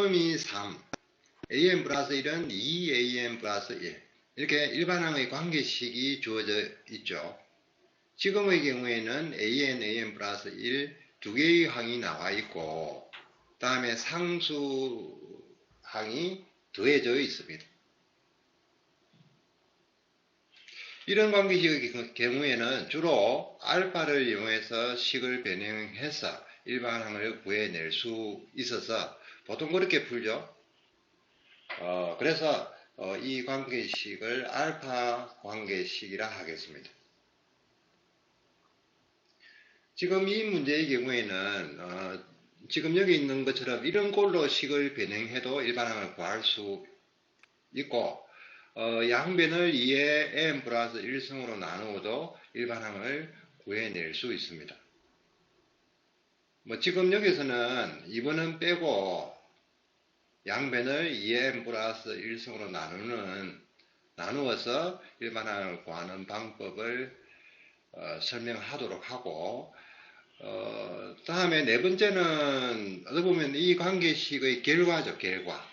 처음이 3, am 플러스 1은 2am 플러스 1. 이렇게 일반항의 관계식이 주어져 있죠. 지금의 경우에는 an, am 플러스 1 두 개의 항이 나와 있고, 다음에 상수 항이 더해져 있습니다. 이런 관계식의 경우에는 주로 알파를 이용해서 식을 변형해서 일반항을 구해낼 수 있어서 보통 그렇게 풀죠. 어, 그래서 어, 이 관계식을 알파 관계식이라 하겠습니다. 지금 이 문제의 경우에는 어, 지금 여기 있는 것처럼 이런 꼴로 식을 변형해도 일반항을 구할 수 있고 어, 양변을 2의 m 플러스 1승으로 나누어도 일반항을 구해낼 수 있습니다. 뭐 지금 여기서는 2번은 빼고 양변을 2m 플러스 1승으로 나누는 나누어서 일반항을 구하는 방법을 어, 설명하도록 하고 어, 다음에 네 번째는 어떻게 보면 이 관계식의 결과죠 결과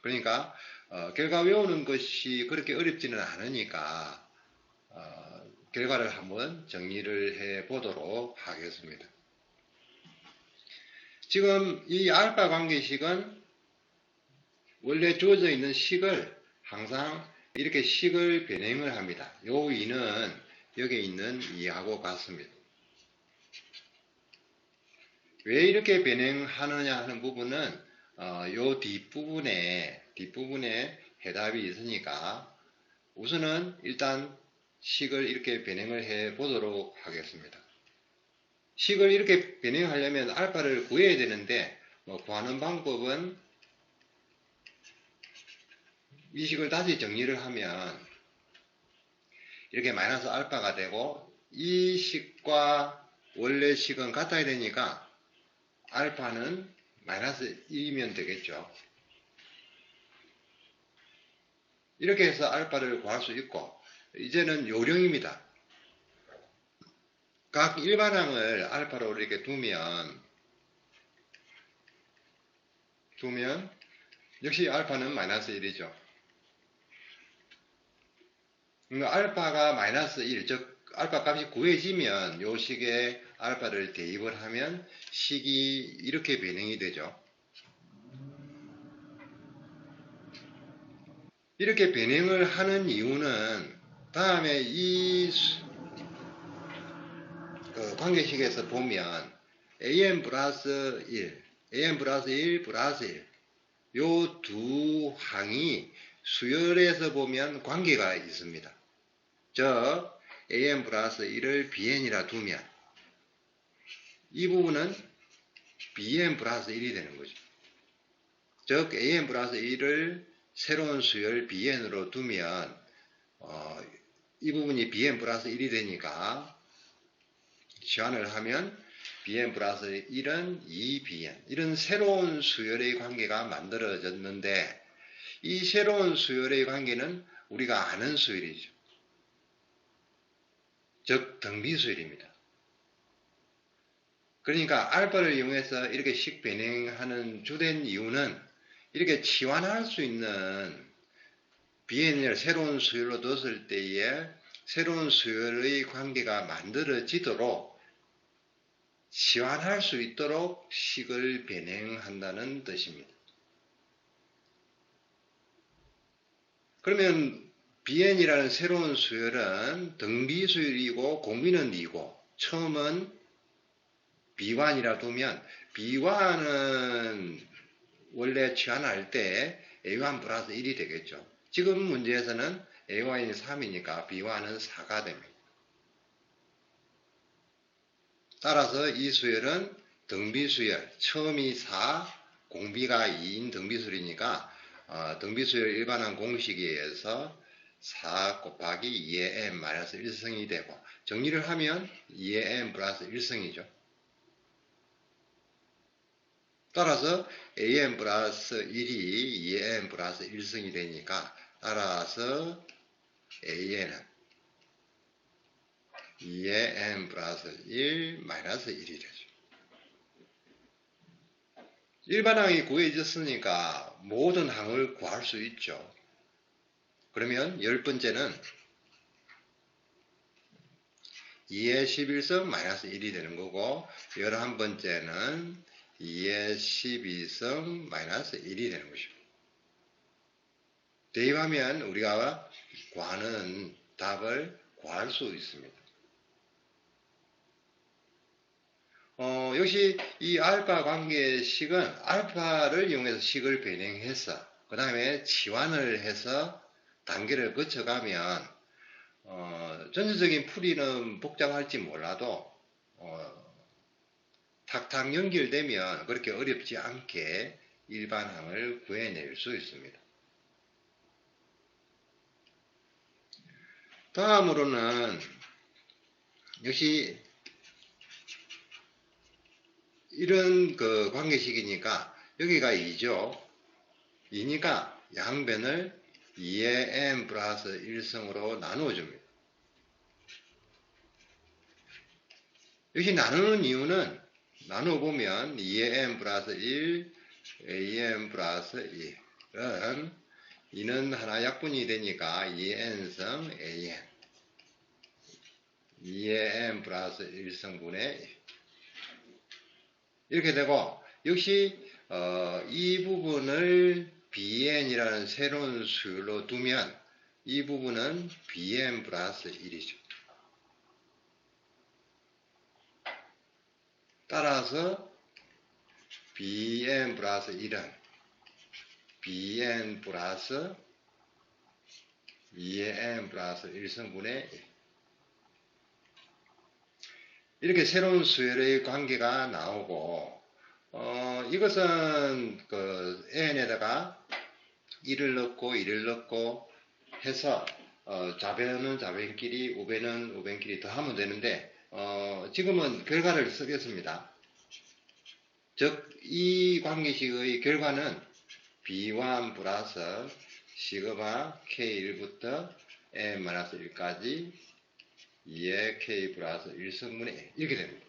그러니까 어, 결과 외우는 것이 그렇게 어렵지는 않으니까 어, 결과를 한번 정리를 해 보도록 하겠습니다. 지금 이 알파 관계식은 원래 주어져 있는 식을 항상 이렇게 식을 변형을 합니다. 요 2는 여기 있는 2하고 같습니다. 왜 이렇게 변형하느냐 하는 부분은 어, 요 뒷부분에 뒷부분에 해답이 있으니까 우선은 일단 식을 이렇게 변형을 해 보도록 하겠습니다. 식을 이렇게 변형하려면 알파를 구해야 되는데 뭐 구하는 방법은 이 식을 다시 정리를 하면 이렇게 마이너스 알파가 되고 이 식과 원래 식은 같아야 되니까 알파는 마이너스 1이면 되겠죠. 이렇게 해서 알파를 구할 수 있고 이제는 요령입니다. 각 일반항을 알파로 이렇게 두면 두면 역시 알파는 마이너스 1이죠. 그러니까 알파가 마이너스 1, 즉 알파 값이 구해지면 요 식에 알파를 대입을 하면 식이 이렇게 변형이 되죠. 이렇게 변형을 하는 이유는 다음에 이그 관계식에서 보면 am 플러스 1, am 플러스 1 플러스 1, 요 두 항이 수열에서 보면 관계가 있습니다. 즉, am 플러스 1을 bn이라 두면 이 부분은 bn 플러스 1이 되는 거죠. 즉, am 플러스 1을 새로운 수열 bn으로 두면 어, 이 부분이 bn 플러스 1이 되니까 시환을 하면 bn 플러스 1은 2bn 이런 새로운 수열의 관계가 만들어졌는데 이 새로운 수열의 관계는 우리가 아는 수열이죠. 즉 등비수열입니다. 그러니까 알파를 이용해서 이렇게 식 변형하는 주된 이유는 이렇게 치환할 수 있는 bn을 새로운 수열로 뒀을 때에 새로운 수열의 관계가 만들어지도록 치환할 수 있도록 식을 변형한다는 뜻입니다. 그러면 bn이라는 새로운 수열은 등비 수열이고 공비는 2고 처음은 b1이라 두면 b1은 원래 치환할 때 a1 플러스 1이 되겠죠. 지금 문제에서는 a1이 3이니까 b1은 4가 됩니다. 따라서 이 수열은 등비수열, 처음이 4, 공비가 2인 등비수열이니까 어, 등비수열 일반항 공식에 의해서 4 곱하기 2의 m 마이너스 1승이 되고 정리를 하면 2의 m 플러스 1승이죠. 따라서 am 플러스 1이 2am 플러스 1승이 되니까 따라서 a는 2am 플러스 1 마이너스 1이 되죠. 일반 항이 구해졌으니까 모든 항을 구할 수 있죠. 그러면 열 번째는 2의 11성 마이너스 1이 되는 거고 열한 번째는 2의 12성 마이너스 1이 되는 것이고 대입하면 우리가 구하는 답을 구할 수 있습니다. 어, 역시 이 알파 관계식은 알파를 이용해서 식을 변형해서 그 다음에 치환을 해서 단계를 거쳐가면 어, 전체적인 풀이는 복잡할지 몰라도 어, 탁탁 연결되면 그렇게 어렵지 않게 일반항을 구해낼 수 있습니다. 다음으로는 역시 이런 그 관계식이니까 여기가 2죠. 2니까 양변을 2의 m 플러스 1성으로 나누어 줍니다. 여기 나누는 이유는 나누어 보면 2의 m 플러스 1, am 플러스 2은 2는 하나 약분이 되니까 2n성 an 2의 m 플러스 1성분의 이렇게 되고 역시 어, 이 부분을 bn이라는 새로운 수열로 두면 이 부분은 bn 플러스 1이죠. 따라서 bn 플러스 1은 bn 플러스 2의 n 플러스 1성분의 1. 이렇게 새로운 수열의 관계가 나오고 어, 이것은 그 n에다가 1을 넣고 1을 넣고 해서 어, 좌변은 좌변끼리 우변은 우변끼리 더하면 되는데 어, 지금은 결과를 쓰겠습니다. 즉 이 관계식의 결과는 B1 플러스 시그마 K1부터 N-1까지 2의 K 플러스 1성분의 이렇게 됩니다.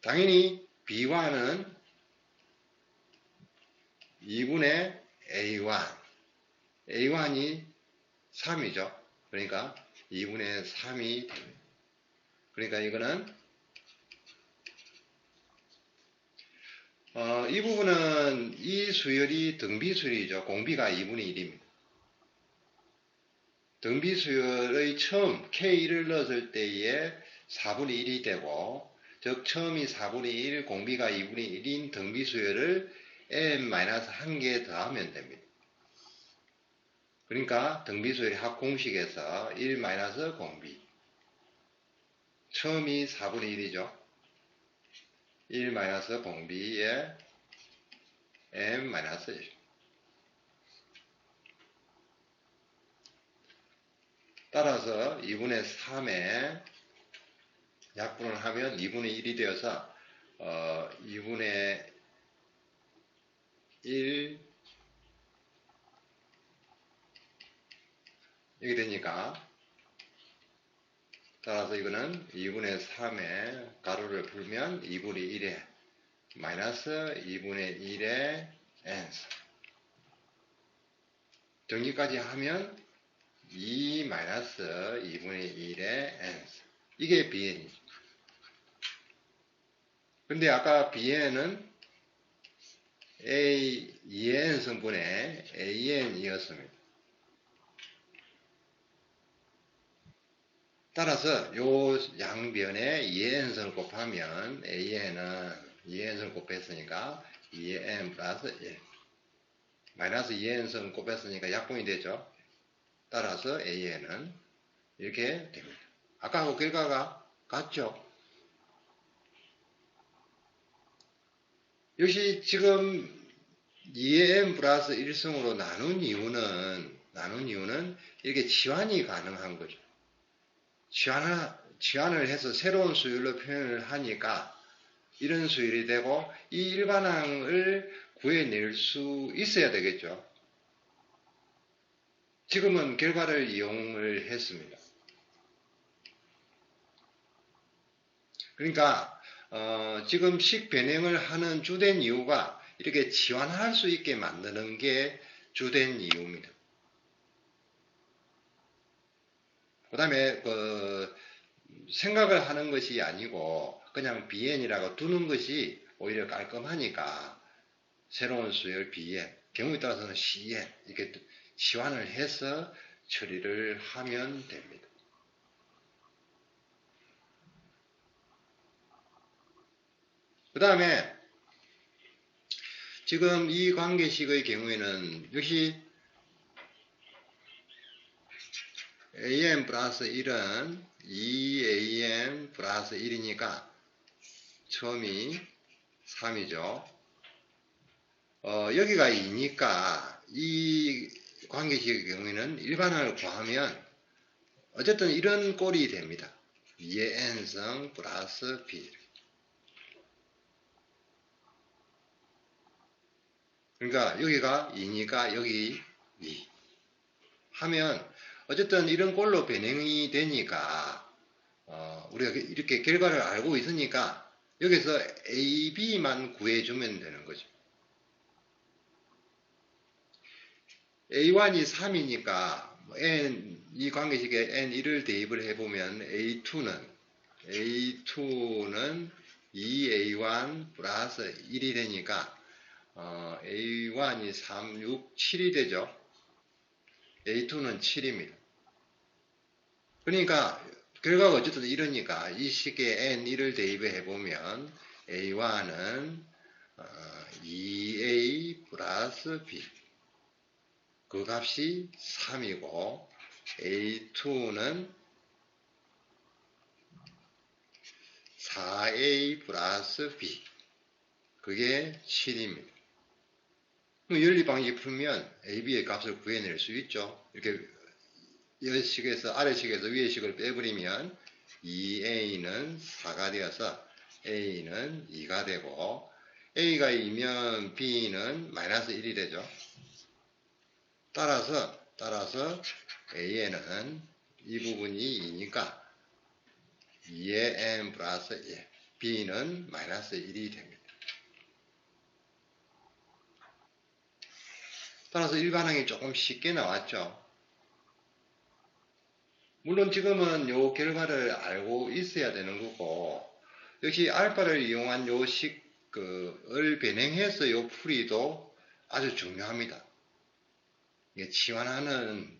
당연히 B1은 2분의 A1 A1이 3이죠. 그러니까 2분의 3이 됩니다. 그러니까 이거는 어, 이 부분은 이 수열이 등비수열이죠. 공비가 2분의 1입니다. 등비 수열의 처음 K를 넣었을 때에 4분의 1이 되고 즉 처음이 4분의 1, 공비가 2분의 1인 등비 수열을 n-1개 더하면 됩니다. 그러니까 등비 수열의 합 공식에서 1 공비 처음이 4분의 1이죠. 1 공비에 m-1 따라서 2분의 3에 약분을 하면 2분의 1이 되어서 어, 2분의 1 이렇게 되니까 따라서 이거는 2분의 3에 가로를 풀면 2분의 1에 마이너스 2분의 1에 n 정리까지 하면 2 마이너스 2분의 1의 n 이게 bn이죠. 근데 아까 bn은 a 2n 성분의 an이었습니다. 따라서 요 양변에 2n성을 곱하면 an은 2n성을 곱했으니까 2n 플러스 1 마이너스 2n성을 곱했으니까 약분이 되죠. 따라서 an은 이렇게 됩니다. 아까하고 결과가 같죠? 역시 지금 2n 플러스 1승으로 나눈 이유는 나눈 이유는 이렇게 치환이 가능한 거죠. 치환을, 치환을 해서 새로운 수율로 표현을 하니까 이런 수율이 되고 이 일반항을 구해낼 수 있어야 되겠죠. 지금은 결과를 이용을 했습니다. 그러니까 어, 지금 식 변형을 하는 주된 이유가 이렇게 지환할 수 있게 만드는 게 주된 이유입니다. 그 다음에 그 생각을 하는 것이 아니고 그냥 비엔이라고 두는 것이 오히려 깔끔하니까 새로운 수열 비엔, 경우에 따라서는 시엔 이렇게 시환을 해서 처리를 하면 됩니다. 그 다음에 지금 이 관계식의 경우에는 역시 am 플러스 1은 2am 플러스 1이니까 처음이 3이죠. 어, 여기가 2니까 이 관계식의 경우에는 일반항을 구하면 어쨌든 이런 꼴이 됩니다. 2의 n성 플러스 b 그러니까 여기가 2니까 여기 2 하면 어쨌든 이런 꼴로 변형이 되니까 어, 우리가 이렇게 결과를 알고 있으니까 여기서 A, B만 구해주면 되는 거죠. A1이 3이니까 N, 이 관계식에 N1을 대입을 해보면 A2는 A2는 2A1 플러스 1이 되니까 어, A1이 3, 6, 7이 되죠. A2는 7입니다. 그러니까 결과가 어쨌든 이러니까 이 식에 N1을 대입해 해보면 A1은 어, 2A 플러스 B 그 값이 3이고 A2는 4A 플러스 B 그게 7입니다. 연리 방식 풀면 AB의 값을 구해낼 수 있죠. 이렇게 여식에서 아래식에서 위에식을 빼버리면 2A는 4가 되어서 A는 2가 되고 A가 2면 B는 마이너스 1이 되죠. 따라서 따라서 A에는 이 부분이 2니까 2의 n 플러스 1 B는 마이너스 1이 됩니다. 따라서 일반항이 조금 쉽게 나왔죠. 물론 지금은 요 결과를 알고 있어야 되는 거고 역시 알파를 이용한 요 식을 변형해서 요 풀이도 아주 중요합니다. 이게 치환하는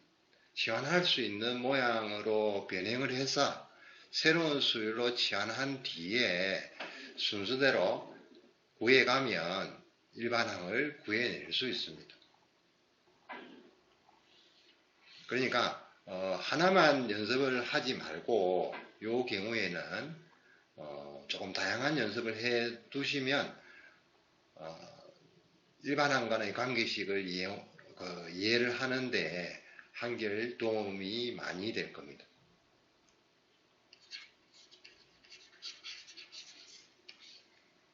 치환할 수 있는 모양으로 변형을 해서 새로운 수율로 치환한 뒤에 순서대로 구해가면 일반항을 구해낼 수 있습니다. 그러니까 어, 하나만 연습을 하지 말고 요 경우에는 어, 조금 다양한 연습을 해 두시면 어, 일반항과의 관계식을 이해, 그, 이해를 하는데 한결 도움이 많이 될 겁니다.